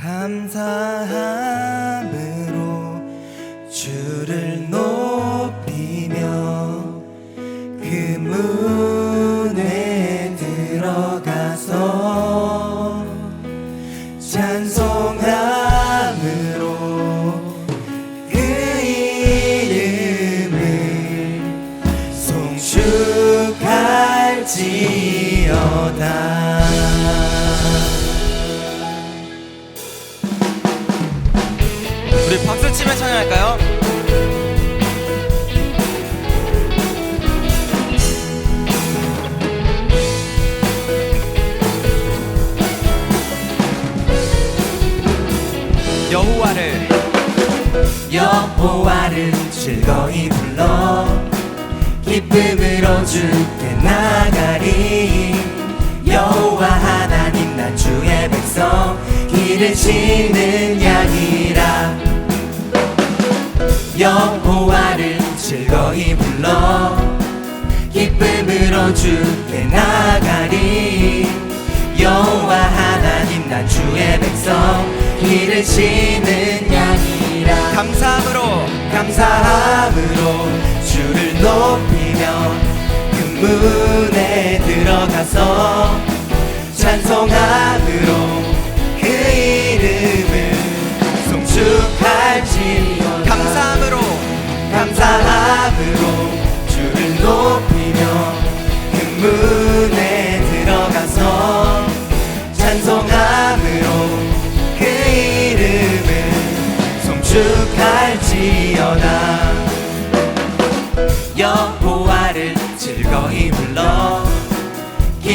감사함으로 주를 높이며 그 문에 들어가서 찬송함으로 그 이름을 송축할지어다 우리 박수 치며 찬양할까요? 여호와를 여호와를 즐거이 불러. 기쁨으로 주께 나가리. 여호와 하나님 난 주의 백성. 기르시는 여호와를 즐거이 불러. 기쁨으로 주께 나가리. 여호와 하나님 난 주의 백성 기르시는 양이라. 감사함으로 감사함으로 주를 높이며 그 문에 들어가서 찬송함으로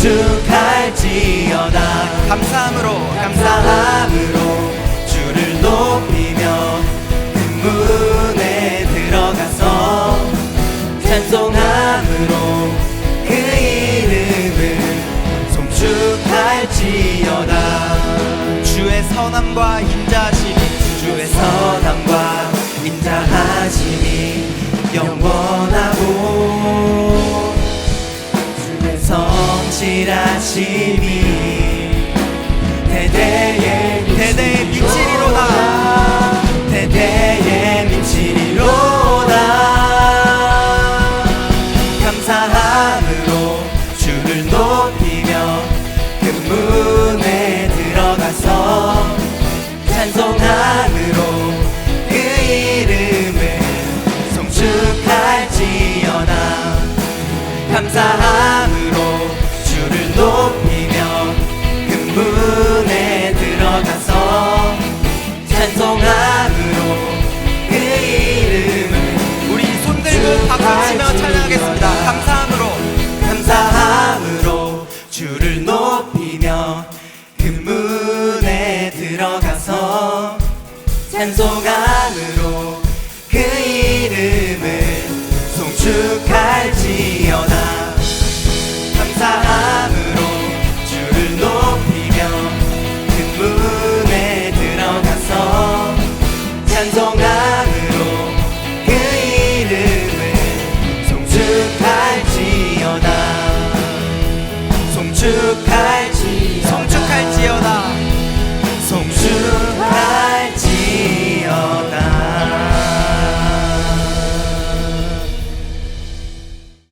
축할지어다. 감사함으로 감사함으로 주를 높이며 그 문에 들어가서 찬송함으로 그 이름을 송축할지어다. 주의 선함과 인자하심이 주의 선함과 인자하심이 영원하 빛을 하시니 대대의 대대의 빛이로다. 대대의 빛이로다. 감사함으로 주를 높이며 그문에 들어가서 찬송함으로 그 이름을 송축할지어다. 감사함 주를 높이며 금문에 들어가서 찬송함으로 그 이름을 우리 손 들고 박수치며 찬양하겠습니다. 감사함으로. 감사함으로 주를 높